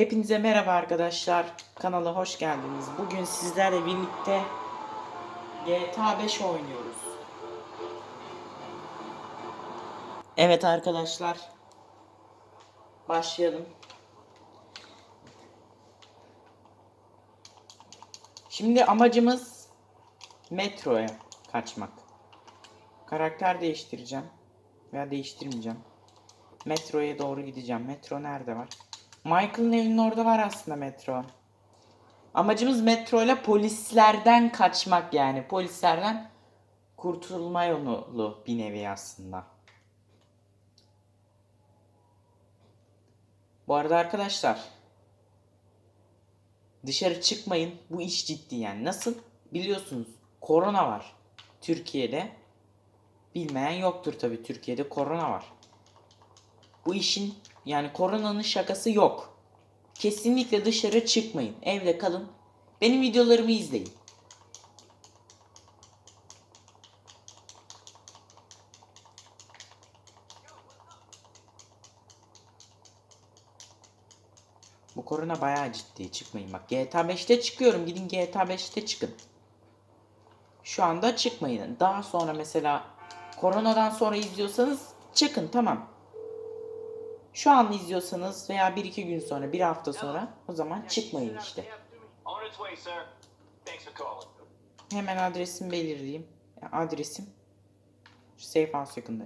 Hepinize merhaba arkadaşlar. Kanala hoş geldiniz. Bugün sizlerle birlikte GTA 5 oynuyoruz. Evet arkadaşlar. Başlayalım. Şimdi amacımız metroya kaçmak. Karakter değiştireceğim. Veya değiştirmeyeceğim. Metroya doğru gideceğim. Metro nerede var? Michael'ın evinin orada var aslında metro. Amacımız metro ile polislerden kaçmak yani. Polislerden kurtulma yolu bir nevi aslında. Bu arada arkadaşlar dışarı çıkmayın. Bu iş ciddi yani. Nasıl? Biliyorsunuz korona var Türkiye'de. Bilmeyen yoktur tabi Türkiye'de korona var. Bu işin yani koronanın şakası yok. Kesinlikle dışarı çıkmayın. Evde kalın. Benim videolarımı izleyin. Bu korona bayağı ciddi. Çıkmayın bak. GTA 5'te çıkıyorum. Gidin GTA 5'te çıkın. Şu anda çıkmayın. Daha sonra mesela koronadan sonra izliyorsanız çıkın tamam. Şu an izliyorsanız veya 1-2 gün sonra, bir hafta sonra o zaman çıkmayın işte. Hemen adresimi belirleyeyim. Adresim şu safe house yakında.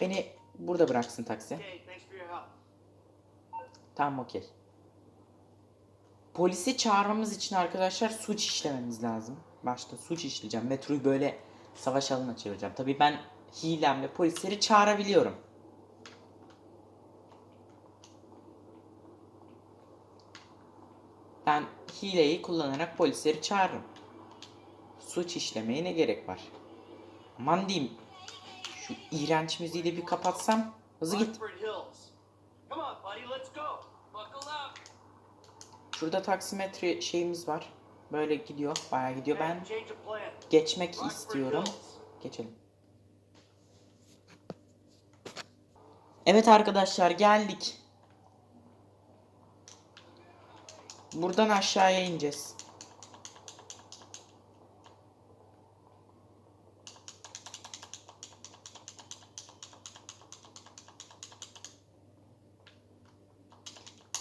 Beni burada bıraksın taksi. Tamam okey. Polisi çağırmamız için arkadaşlar suç işlememiz lazım. Başta suç işleyeceğim. Metroyu böyle savaş alanına çevireceğim. Tabii ben hilemle polisleri çağırabiliyorum. Ben hileyi kullanarak polisleri çağırırım. Suç işlemeye ne gerek var? Aman diyeyim. Şu iğrenç müziği de bir kapatsam. Hızlı git. Şurada taksimetre şeyimiz var. Böyle gidiyor. Bayağı gidiyor. Ben geçmek istiyorum. Geçelim. Evet arkadaşlar geldik. Buradan aşağıya ineceğiz.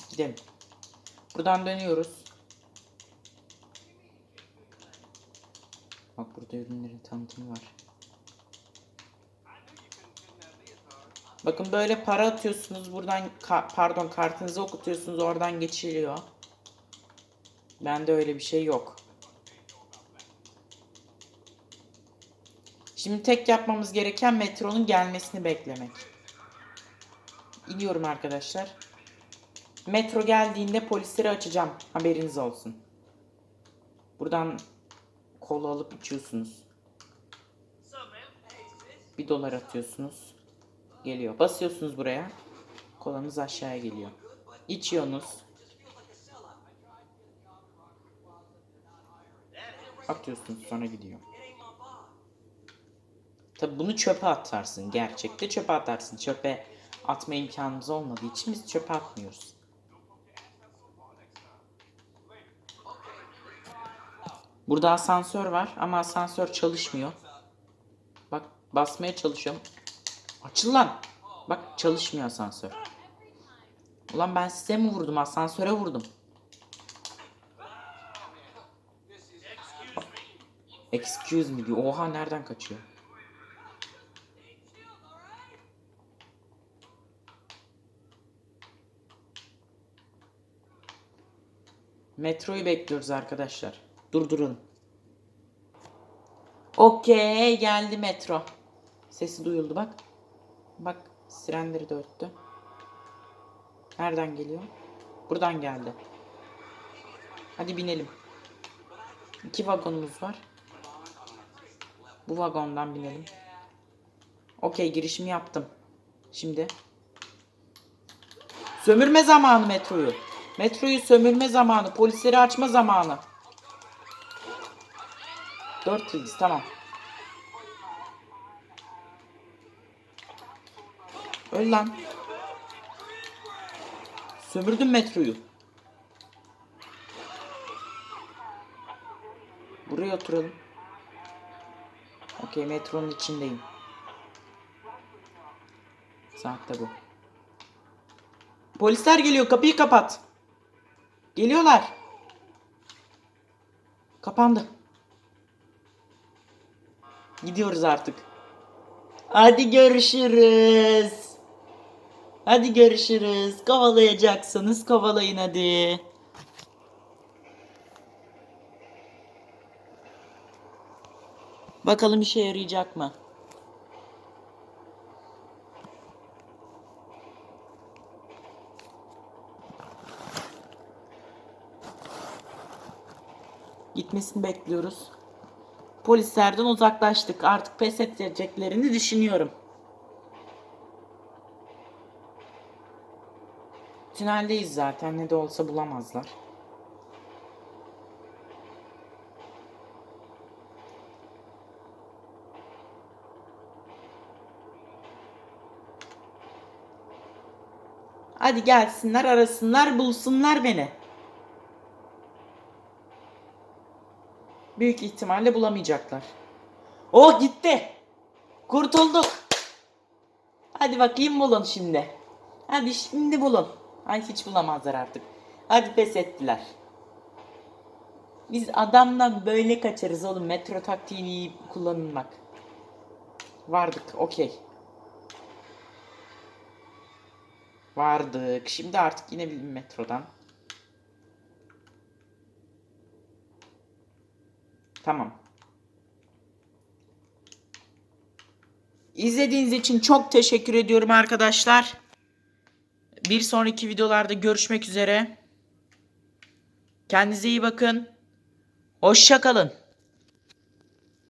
Gidelim. Buradan dönüyoruz. Bak burada ürünlerin tanıtımı var. Bakın böyle para atıyorsunuz buradan ka- pardon kartınızı okutuyorsunuz oradan geçiliyor. Bende öyle bir şey yok. Şimdi tek yapmamız gereken metronun gelmesini beklemek. İniyorum arkadaşlar. Metro geldiğinde polisleri açacağım. Haberiniz olsun. Buradan kola alıp içiyorsunuz. Bir dolar atıyorsunuz. Geliyor. Basıyorsunuz buraya. Kolanız aşağıya geliyor. İçiyorsunuz. Atıyorsunuz sonra gidiyor. Tabi bunu çöpe atarsın. Gerçekte çöpe atarsın. Çöpe atma imkanımız olmadığı için biz çöpe atmıyoruz. Burada asansör var ama asansör çalışmıyor. Bak basmaya çalışıyorum. Açıl lan. Bak çalışmıyor asansör. Ulan ben size mi vurdum? Asansöre vurdum. Excuse me diyor. Oha nereden kaçıyor? Metroyu bekliyoruz arkadaşlar. Durdurun. Okey geldi metro. Sesi duyuldu bak. Bak sirenleri de öttü. Nereden geliyor? Buradan geldi. Hadi binelim. İki vagonumuz var. Bu vagondan binelim. Okey girişimi yaptım. Şimdi. Sömürme zamanı metroyu. Metroyu sömürme zamanı. Polisleri açma zamanı. Dört yıldız tamam. Öl lan. Sömürdüm metroyu. Buraya oturalım. Okey metronun içindeyim. Saatte bu. Polisler geliyor kapıyı kapat. Geliyorlar. Kapandı. Gidiyoruz artık. Hadi görüşürüz. Hadi görüşürüz. Kovalayacaksanız kovalayın hadi. Bakalım işe yarayacak mı? Gitmesini bekliyoruz. Polislerden uzaklaştık. Artık pes edeceklerini düşünüyorum. Tüneldeyiz zaten. Ne de olsa bulamazlar. Hadi gelsinler, arasınlar, bulsunlar beni. Büyük ihtimalle bulamayacaklar. Oh gitti. Kurtulduk. Hadi bakayım bulun şimdi. Hadi şimdi bulun. Ay hiç bulamazlar artık. Hadi pes ettiler. Biz adamdan böyle kaçarız oğlum. Metro taktiğini iyi kullanılmak. Vardık. Okey. Vardık. Şimdi artık yine bir metrodan. Tamam. İzlediğiniz için çok teşekkür ediyorum arkadaşlar. Bir sonraki videolarda görüşmek üzere. Kendinize iyi bakın. Hoşça kalın.